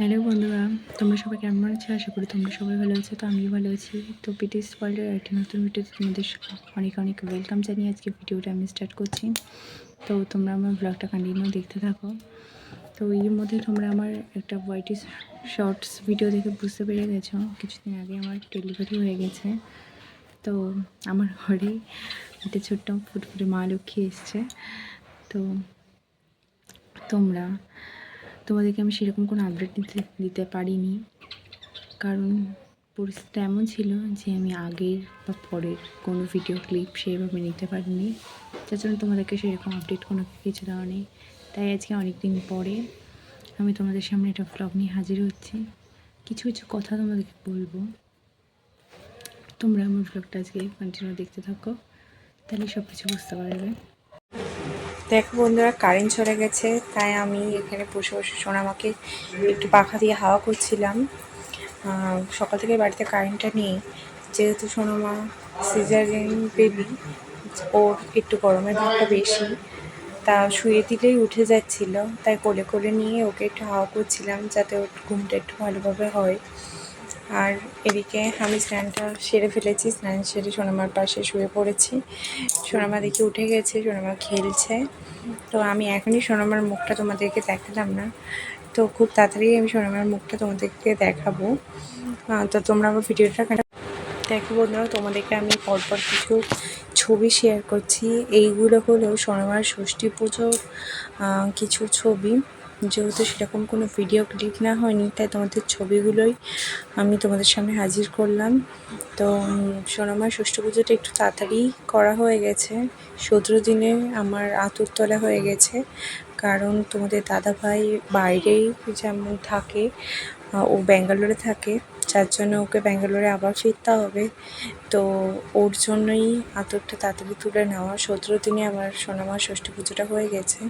Hello বন্ধুরা, তোমরা সবাই কেমন আছো? আশা করি তোমরা সবাই ভালো আছো, তো আমিও ভালো আছি। তো পিটিস ওয়ার্ল্ডের একটি নতুন ভিডিওতে তোমাদের অনেক অনেক ওয়েলকাম জানিয়ে আজকে ভিডিওটা আমি স্টার্ট করছি। তো তোমরা আমার ব্লগটা কন্টিনিউ দেখতে থাকো। তো এর মধ্যে তোমরা আমার একটা হোয়াইটি শর্টস ভিডিও দেখে বুঝতে পেরে গেছো। কিছুদিন আগে আমার ডেলিভারি হয়ে গেছে। তো আমার ঘরে একটা ছোট্ট ফুটফুটে মা লক্ষ্মী এসছে। তো তোমরা তোমাদেরকে আমি সেরকম কোনো আপডেট দিতে দিতে পারিনি। কারণ পরিস্থিতি এমন ছিল যে আমি আগের বা পরের কোনো ভিডিও ক্লিপ সেইভাবে নিতে পারিনি। যার জন্য তোমাদেরকে সেরকম আপডেট কোনো কিছু দেওয়া নেই। তাই আজকে অনেক দিন পরে আমি তোমাদের সামনে একটা ব্লগ নিয়ে হাজির হচ্ছি। কিছু কিছু কথা তোমাদেরকে বলব। তোমরা আমার ব্লগটা আজকে কন্টিনিউ দেখতে থাকো। তাহলে সব কিছু বুঝতে পারবে। দেখো বন্ধুরা, কারেন্ট চলে গেছে, তাই আমি এখানে বসে বসে সোনামাকে একটু পাখা দিয়ে হাওয়া করছিলাম। সকাল থেকে বাড়িতে কারেন্টটা নেই, যেহেতু সোনামা সিজারিন বেবি, ওর একটু গরমের ভাবটা বেশি, তা শুয়ে দিলেই উঠে যাচ্ছিল। তাই কোলে কোলে নিয়ে ওকে একটু হাওয়া করছিলাম, যাতে ওর ঘুমটা একটু ভালোভাবে হয়। আর এদিকে আমি স্নানটা সেরে ফেলেছি, স্নান সেরে সোনামার পাশে শুয়ে পড়েছি। সোনামা দেখি উঠে গেছে, সোনামা খেলছে। তো আমি এখনই সোনামার মুখটা তোমাদেরকে দেখালাম না। তো খুব তাড়াতাড়ি আমি সোনামার মুখটা তোমাদেরকে দেখাবো। তো তোমরা আমার ভিডিওটা দেখো বন্ধুরা, তোমাদেরকে আমি পরপর কিছু ছবি শেয়ার করছি। এইগুলো হলো সোনামার ষষ্ঠী পুজোর কিছু ছবি। যেহেতু সেরকম কোনো ভিডিও ক্লিপ না হয়নি, তাই তোমাদের ছবিগুলোই আমি তোমাদের সামনে হাজির করলাম। তো সোনামার ষষ্ঠ পুজোটা একটু তাড়াতাড়ি করা হয়ে গেছে। সতেরো দিনে আমার আতুরতলা হয়ে গেছে। কারণ তোমাদের দাদাভাই বাইরেই যেমন থাকে ও ব্যাঙ্গালোরে থাকে যার জন্য ওকে ব্যাঙ্গালোরে আবার ফিরতে হবে। তো ওর জন্যই আতরটা তাড়াতাড়ি তুলে নেওয়া। সতেরো দিনে আমার সোনামার ষষ্ঠী পুজোটা হয়ে গেছে।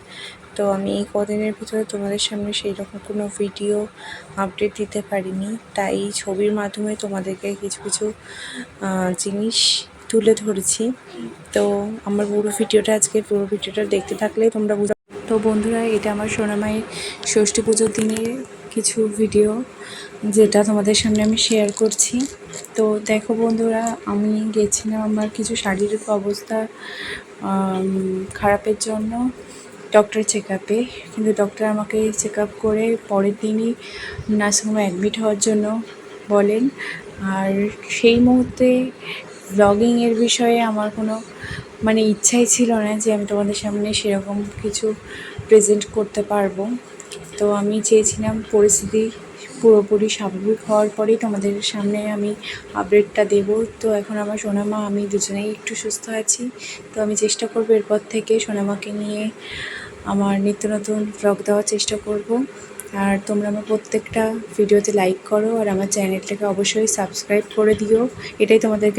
তো আমি এই কদিনের ভিতরে তোমাদের সামনে সেই রকম কোনো ভিডিও আপডেট দিতে পারিনি। তাই ছবির মাধ্যমে তোমাদেরকে কিছু কিছু জিনিস তুলে ধরেছি। তো আমার পুরো ভিডিওটা আজকে, পুরো ভিডিওটা দেখতে থাকলে তোমরা বুঝতে তো বন্ধুরা, এটা আমার সোনামায়ের ষষ্ঠী পুজোর দিনের কিছু ভিডিও যেটা তোমাদের সামনে আমি শেয়ার করছি। তো দেখো বন্ধুরা, আমি গেছিলাম আমার কিছু শারীরিক অবস্থা খারাপের জন্য ডক্টর চেক আপে কিন্তু ডক্টর আমাকে চেক আপ করে পরের দিনই নার্সিংহোমে অ্যাডমিট হওয়ার জন্য বলেন। আর সেই মুহূর্তে ব্লগিংয়ের বিষয়ে আমার কোনো মানে ইচ্ছাই ছিল না যে আমি তোমাদের সামনে সেরকম কিছু প্রেজেন্ট করতে পারব। তো আমি চেয়েছিলাম পরিস্থিতি পুরোপুরি স্বাভাবিক হওয়ার পরেই তোমাদের সামনে আমি আপডেটটা দেব। তো এখন আমার সোনামা, আমি দুজনেই একটু সুস্থ আছি। তো আমি চেষ্টা করব এরপর থেকে সোনামাকে নিয়ে আমার নিত্য নতুন ব্লগ দেওয়ার চেষ্টা করব। আর তোমরা আমার প্রত্যেকটা ভিডিওতে লাইক করো আর আমার চ্যানেলটাকে অবশ্যই সাবস্ক্রাইব করে দিও। এটাই তোমাদেরকে